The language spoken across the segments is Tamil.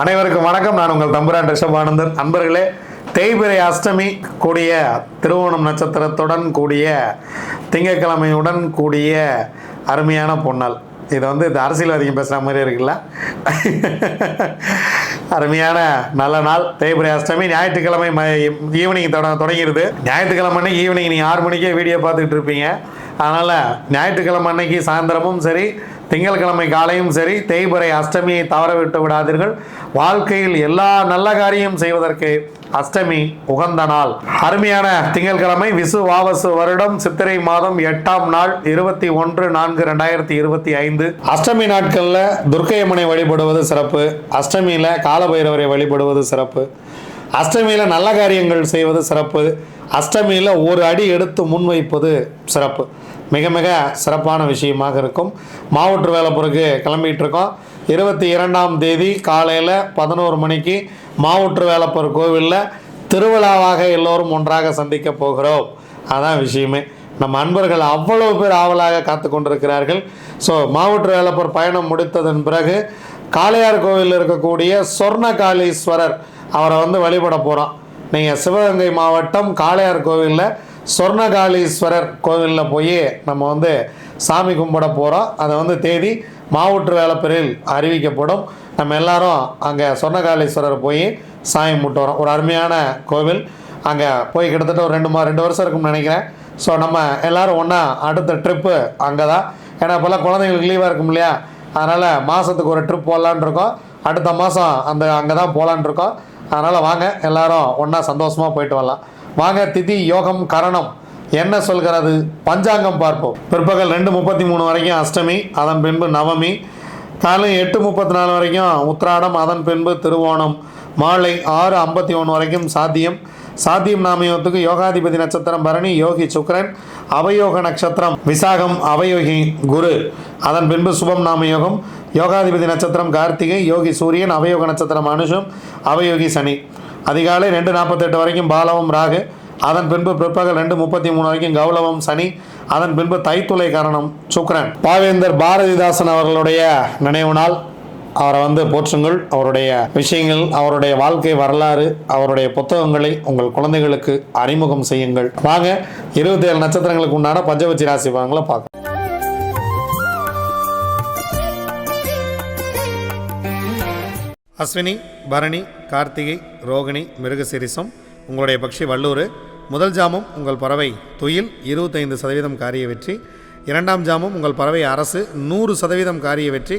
அனைவருக்கும் வணக்கம். நான் உங்கள் தம்புரான் ரிஷபானந்தன். அன்பர்களே தேய்பிரை அஷ்டமி கூடிய திருவோணம் நட்சத்திரத்துடன் கூடிய திங்கட்கிழமையுடன் கூடிய அருமையான பொன்னல். இது வந்து இந்த அரசியல்வாதிங்க பேசுகிற மாதிரி இருக்குல்ல? அருமையான நல்ல நாள். தேய்பிரை அஷ்டமி ஞாயிற்றுக்கிழமை ஈவினிங் தொட தொடங்கிடுது. ஞாயிற்றுக்கிழமை அன்னைக்கு ஈவினிங் நீங்கள் ஆறு மணிக்கே வீடியோ பார்த்துக்கிட்டு இருப்பீங்க. அதனால் ஞாயிற்றுக்கிழமை அன்னைக்கு சாயந்தரமும் சரி திங்கட்கிழமை காலையும் சரி தேய்பிறை அஷ்டமியை தவற விட்டு விடாதீர்கள். வாழ்க்கையில் எல்லா நல்ல காரியம் செய்வதற்கு அஷ்டமி உகந்த நாள். அருமையான திங்கட்கிழமை விசு வாவசு வருடம் சித்திரை மாதம் எட்டாம் நாள் இருபத்தி ஒன்று நான்கு ரெண்டாயிரத்தி இருபத்தி ஐந்து. அஷ்டமி நாட்களில் துர்க்கையம்மனை வழிபடுவது சிறப்பு. அஷ்டமியில் காலபைரவரை வழிபடுவது சிறப்பு. அஷ்டமியில் நல்ல காரியங்கள் செய்வது சிறப்பு. அஷ்டமியில் ஒரு அடி எடுத்து முன்வைப்பது சிறப்பு. மிக மிக சிறப்பான விஷயமாக இருக்கும். மாவட்ட வேலைப்புறக்கு கிளம்பிகிட்ருக்கோம் இருபத்தி இரண்டாம் தேதி காலையில் பதினோரு மணிக்கு மாவட்ட வேலப்பர் கோவிலில் திருவிழாவாக எல்லோரும் ஒன்றாக சந்திக்க போகிறோம். அதான் விஷயமே. நம்ம அன்பர்கள் அவ்வளவு பேர் ஆவலாக காத்து கொண்டிருக்கிறார்கள். ஸோ மாவட்ட வேலப்பர் பயணம் முடித்ததன் பிறகு காளையார் கோவிலில் இருக்கக்கூடிய சொர்ணகாளீஸ்வரர் அவரை வந்து வழிபட போகிறோம் நீங்கள் சிவகங்கை மாவட்டம் காளையார் கோவிலில் சொர்ணகாளீஸ்வரர் கோவிலில் போய் நம்ம வந்து சாமி கும்பிட போகிறோம் அதை வந்து தேதி மாவட்ட வேலைப்பிரில் அறிவிக்கப்படும். நம்ம எல்லாரும் அங்கே சொர்ணகாளீஸ்வரர் போய் சாமி கும்பிட்டு வரோம். ஒரு அருமையான கோவில். அங்கே போய் கிட்டத்தட்ட ஒரு ரெண்டு மா ரெண்டு வருஷம் இருக்கும்னு நினைக்கிறேன். ஸோ நம்ம எல்லாரும் ஒன்றா அடுத்த ட்ரிப்பு அங்கே தான் ஏன்னா இப்போல்லாம் குழந்தைங்களுக்கு லீவாக இருக்கும் இல்லையா? அதனால் மாதத்துக்கு ஒரு ட்ரிப் போகலான் இருக்கோம். அடுத்த மாதம் அந்த அங்கே தான் போகலான் இருக்கோம். அதனால் வாங்க எல்லாரும் ஒன்றா சந்தோஷமாக போயிட்டு வரலாம். வாங்க திதி யோகம் கரணம். என்ன சொல்கிறது? பஞ்சாங்கம் பார்ப்போம். பிற்பகல் ரெண்டு முப்பத்தி மூணு வரைக்கும் அஷ்டமி அதன் பின்பு நவமி காலை எட்டு முப்பத்தி நாலு வரைக்கும் உத்திராடம் அதன் பின்பு திருவோணம் மாலை ஆறு ஐம்பத்தி ஒன்று வரைக்கும் சாத்தியம். சாத்தியம் நாமயோகத்துக்கு யோகாதிபதி நட்சத்திரம் பரணி யோகி சுக்கரன் அவயோக நட்சத்திரம் விசாகம் அவயோகி குரு. அதன் பின்பு சுபம் நாமயோகம் யோகாதிபதி நட்சத்திரம் கார்த்திகை யோகி சூரியன் அவயோக நட்சத்திரம் அனுஷம் அவயோகி சனி. அதிகாலை ரெண்டு நாற்பத்தெட்டு வரைக்கும் பாலவம் ராகு. அதன் பின்பு பிற்பகல் ரெண்டு முப்பத்தி மூணு வரைக்கும் கௌலவம் சனி. அதன் பின்பு தைத்துளை காரணம் சுக்ரன் பாவேந்தர் பாரதிதாசன் அவர்களுடைய நினைவு நாள். அவரை வந்து போற்றுங்கள். அவருடைய விஷயங்கள் அவருடைய வாழ்க்கை வரலாறு அவருடைய புத்தகங்களை உங்கள் குழந்தைகளுக்கு அறிமுகம் செய்யுங்கள். வாங்க இருபத்தி ஏழு நட்சத்திரங்களுக்கு உண்டான பஞ்சவச்சி ராசி பலன்களை பார்க்கலாம். அஸ்வினி பரணி கார்த்திகை ரோகிணி மிருகசிரிசம் உங்களுடைய பக்ஷி வல்லூர். முதல் ஜாமம் உங்கள் பறவை துயில் இருபத்தைந்து சதவீதம் காரிய வெற்றி. இரண்டாம் ஜாமம் உங்கள் பறவை அரசு நூறு சதவீதம் காரிய வெற்றி.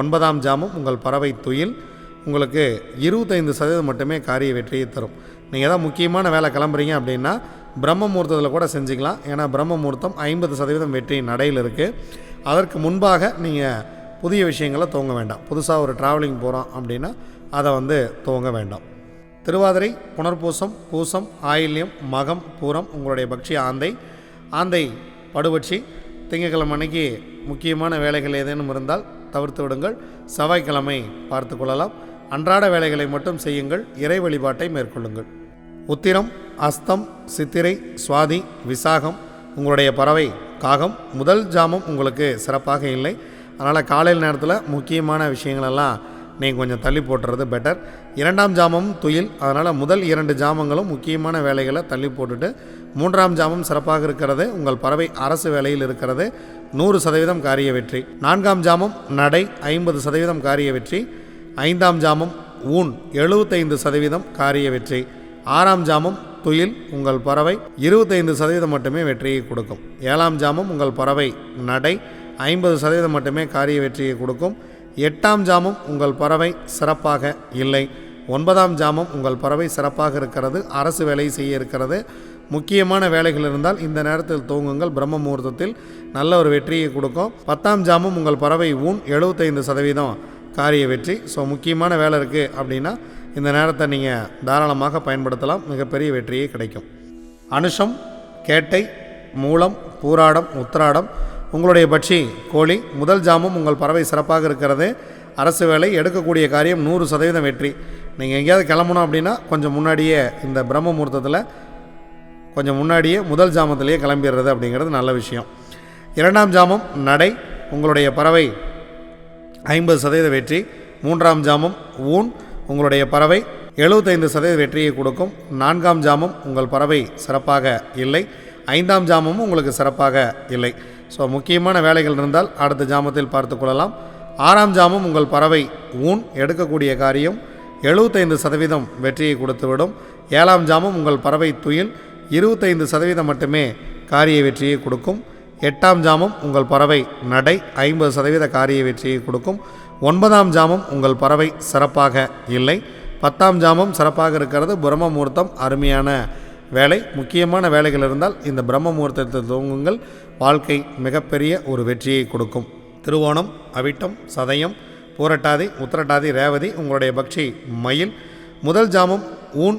ஒன்பதாம் ஜாமும் உங்கள் பறவை துயில் உங்களுக்கு இருபத்தைந்து சதவீதம் மட்டுமே காரிய வெற்றியை தரும். நீங்கள் ஏதாவது முக்கியமான வேலை கிளம்புறீங்க அப்படின்னா பிரம்ம முகூர்த்தத்தில் கூட செஞ்சுக்கலாம். ஏன்னா பிரம்ம முகூர்த்தம் ஐம்பது சதவீதம் வெற்றி நடையில் இருக்குது அதற்கு முன்பாக நீங்கள் புதிய விஷயங்களை துவங்க வேண்டாம். புதுசாக ஒரு ட்ராவலிங் போகிறோம் அப்படின்னா அதை வந்து துவங்க வேண்டாம். திருவாதிரை புனர்பூசம் பூசம் ஆயில்யம் மகம் பூரம் உங்களுடைய பக்ஷி ஆந்தை. ஆந்தை படுபட்சி திங்கட்கிழமை அன்னைக்கு முக்கியமான வேலைகள் ஏதேனும் இருந்தால் தவிர்த்து விடுங்கள். செவ்வாய்க்கிழமை பார்த்து கொள்ளலாம். அன்றாட வேலைகளை மட்டும் செய்யுங்கள். இறை வழிபாட்டை மேற்கொள்ளுங்கள். உத்திரம் அஸ்தம் சித்திரை சுவாதி விசாகம் உங்களுடைய பறவை காகம் முதல் ஜாமம் உங்களுக்கு சிறப்பாக இல்லை. அதனால் காலையில் நேரத்தில் முக்கியமான விஷயங்களெல்லாம் நீங்கள் கொஞ்சம் தள்ளி போட்டுறது பெட்டர் இரண்டாம் ஜாமம் துயில். அதனால் முதல் இரண்டு ஜாமங்களும் முக்கியமான வேலைகளை தள்ளி போட்டுட்டு மூன்றாம் ஜாமம் சிறப்பாக இருக்கிறது. உங்கள் பறவை அரசு வேலையில் இருக்கிறது. நூறு சதவீதம் காரிய வெற்றி. நான்காம் ஜாமம் நடை ஐம்பது சதவீதம் காரிய வெற்றி. ஐந்தாம் ஜாமம் ஊன் எழுபத்தைந்து சதவீதம் காரிய வெற்றி. ஆறாம் ஜாமம் துயில் உங்கள் பறவை இருபத்தைந்து சதவீதம் மட்டுமே வெற்றியை கொடுக்கும். ஏழாம் ஜாமம் உங்கள் பறவை நடை ஐம்பது சதவீதம் மட்டுமே காரிய வெற்றியை கொடுக்கும். எட்டாம் ஜாமம் உங்கள் பறவை சிறப்பாக இல்லை. ஒன்பதாம் ஜாமம் உங்கள் பறவை சிறப்பாக இருக்கிறது. அரசு வேலை செய்ய இருக்கிறது. முக்கியமான வேலைகள் இருந்தால் இந்த நேரத்தில் தூங்குங்கள். பிரம்ம முகூர்த்தத்தில் நல்ல ஒரு வெற்றியை கொடுக்கும். பத்தாம் ஜாமம் உங்கள் பறவை ஊன் எழுபத்தைந்து சதவீதம் காரிய வெற்றி. ஸோ முக்கியமான வேலை இருக்குது அப்படின்னா இந்த நேரத்தை நீங்கள் தாராளமாக பயன்படுத்தலாம். மிகப்பெரிய வெற்றியே கிடைக்கும். அனுஷம் கேட்டை மூலம் பூராடம் உத்திராடம் உங்களுடைய பட்சி கோழி முதல் ஜாமம் உங்கள் பறவை சிறப்பாக இருக்கிறது. அரசு வேலை எடுக்கக்கூடிய காரியம் நூறு சதவீதம் வெற்றி. நீங்கள் எங்கேயாவது கிளம்பணும் அப்படின்னா கொஞ்சம் முன்னாடியே இந்த பிரம்ம முகூர்த்தத்தில் கொஞ்சம் முன்னாடியே முதல் ஜாமத்திலேயே கிளம்பிடுறது அப்படிங்கிறது நல்ல விஷயம். இரண்டாம் ஜாமம் நடை உங்களுடைய பறவை ஐம்பது சதவீத வெற்றி. மூன்றாம் ஜாமம் ஊன் உங்களுடைய பறவை எழுபத்தைந்து சதவீத வெற்றியை கொடுக்கும். நான்காம் ஜாமம் உங்கள் பறவை சிறப்பாக இல்லை. ஐந்தாம் ஜாமமும் உங்களுக்கு சிறப்பாக இல்லை. ஸோ முக்கியமான வேலைகள் இருந்தால் அடுத்த ஜாமத்தில் பார்த்து கொள்ளலாம். ஆறாம் ஜாமம் உங்கள் பறவை ஊன் எடுக்கக்கூடிய காரியம் எழுபத்தைந்து சதவீதம் வெற்றியை கொடுத்துவிடும். ஏழாம் ஜாமம் உங்கள் பறவை துயில் இருபத்தைந்து சதவீதம் மட்டுமே காரிய வெற்றியை கொடுக்கும். எட்டாம் ஜாமம் உங்கள் பறவை நடை ஐம்பது சதவீத காரிய வெற்றியை கொடுக்கும். ஒன்பதாம் ஜாமம் உங்கள் பறவை சிறப்பாக இல்லை. பத்தாம் ஜாமம் சிறப்பாக இருக்கிறது பிரம்ம முகூர்த்தம் அருமையான வேலை. முக்கியமான வேலைகள் இருந்தால் இந்த பிரம்ம முகூர்த்தத்தை துவங்குங்கள் வாழ்க்கை மிகப்பெரிய ஒரு வெற்றியை கொடுக்கும். திருவோணம் அவிட்டம் சதயம் பூரட்டாதி உத்திரட்டாதி ரேவதி உங்களுடைய பக்ஷி மயில். முதல் ஜாமம் ஊன்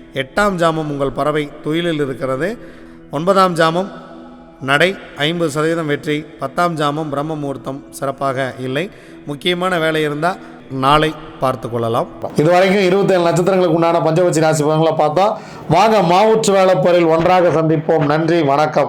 எட்டாம் ஜாமம் உங்கள் பறவை துயிலில் இருக்கிறது. ஒன்பதாம் ஜாமம் நடை ஐம்பது சதவீதம் வெற்றி. பத்தாம் ஜாமம் பிரம்ம முகூர்த்தம் சிறப்பாக இல்லை. முக்கியமான வேலை இருந்தால் நாளை பார்த்து கொள்ளலாம். இதுவரைக்கும் இருபத்தேழு நட்சத்திரங்களுக்கு உண்டான பஞ்சபட்சி ராசி பலன்களை பார்த்தோம் வாங்க மாவுற்று வேலைப்பொருள் ஒன்றாக சந்திப்போம். நன்றி வணக்கம்.